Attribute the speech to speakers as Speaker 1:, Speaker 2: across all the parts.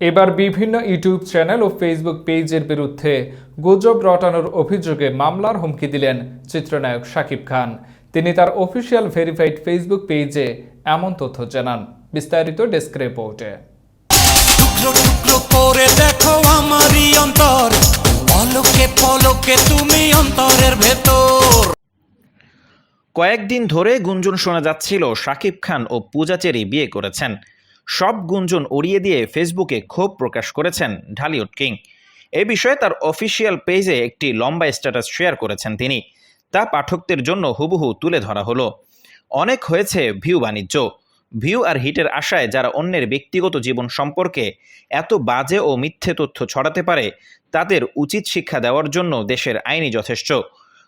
Speaker 1: এবার বিভিন্ন YouTube channel ও Facebook পেজের বিরুদ্ধে গুজব রটানোর অভিযোগে মামলার হুমকি দিলেন চিত্রনায়ক শাকিব খান। তিনি তার অফিসিয়াল ভেরিফাইড ফেসবুক পেজে এমন তথ্য জানান। বিস্তারিত ডেস্ক রিপোর্টে।
Speaker 2: করে দেখো আমারই অন্তর। পলকে পলকে তুমি অন্তরের ভেতর।
Speaker 3: কয়েকদিন ধরে গুঞ্জন শোনা যাচ্ছিল শাকিব খান ও পূজা চেরি বিয়ে করেছেন। সব গুঞ্জন উড়িয়ে দিয়ে ফেসবুকে ক্ষোভ প্রকাশ করেছেন ঢালিউড কিং। এ বিষয়ে তার অফিসিয়াল পেজে একটি লম্বা স্ট্যাটাস শেয়ার করেছেন তিনি। তা পাঠকদের জন্য হুবহু তুলে ধরা হলো। অনেক হয়েছে ভিউ বাণিজ্য। ভিউ আর হিটের আশায় যারা অন্যের ব্যক্তিগত জীবন সম্পর্কে এত বাজে ও মিথ্যে তথ্য ছড়াতে পারে, তাদের উচিত শিক্ষা দেওয়ার জন্য দেশের আইনি যথেষ্ট।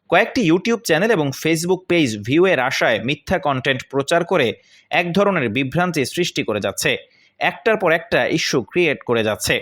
Speaker 3: কয়েকটি ইউটিউব চ্যানেল এবং ফেসবুক পেজ ভিউয়ের আশায় মিথ্যা কন্টেন্ট প্রচার করে এক ধরনের বিভ্রান্তি সৃষ্টি করে যাচ্ছে। একটার পর একটা ইস্যু ক্রিয়েট করে যাচ্ছে।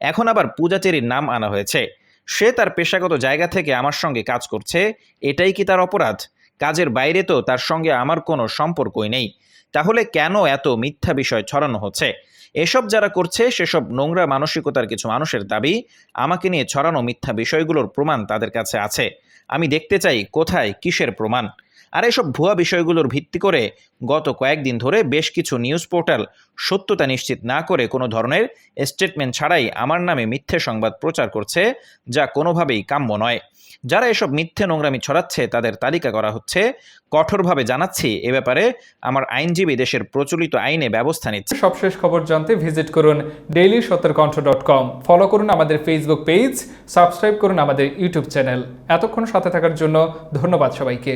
Speaker 3: এখন আবার পূজাচেরির নাম আনা হয়েছে। সে তার পেশাগত জায়গা থেকে আমার সঙ্গে কাজ করছে, এটাই কি তার অপরাধ? কাজের বাইরে তো তার সঙ্গে আমার কোনো সম্পর্কই নেই। তাহলে কেন এত মিথ্যা বিষয় ছড়ানো হচ্ছে? এসব যারা করছে, সেসব নোংরা মানসিকতার কিছু মানুষের দাবি আমাকে নিয়ে ছড়ানো মিথ্যা বিষয়গুলোর প্রমাণ তাদের কাছে আছে। আমি দেখতে চাই কোথায় কিসের প্রমাণ? আর এসব ভুয়া বিষয়গুলোর ভিত্তি করে গত কয়েকদিন ধরে বেশ কিছু নিউজ পোর্টাল সত্যতা নিশ্চিত না করে কোনো ধরনের স্টেটমেন্ট ছাড়াই আমার নামে মিথ্যে সংবাদ প্রচার করছে, যা কোনোভাবেই কাম্য নয়। যারা এসব মিথ্যে নোংরামি ছড়াচ্ছে, তাদের তালিকা করা হচ্ছে। কঠোরভাবে জানাচ্ছি এ ব্যাপারে আমার আইনজীবী দেশের প্রচলিত আইনে ব্যবস্থা নিচ্ছে।
Speaker 1: সবশেষ খবর জানতে ভিজিট করুন daily Satyerkantha dot com follow করুন আমাদের ফেসবুক পেজ সাবস্ক্রাইব করুন আমাদের ইউটিউব চ্যানেল এতক্ষণ সাথে থাকার জন্য ধন্যবাদ সবাইকে।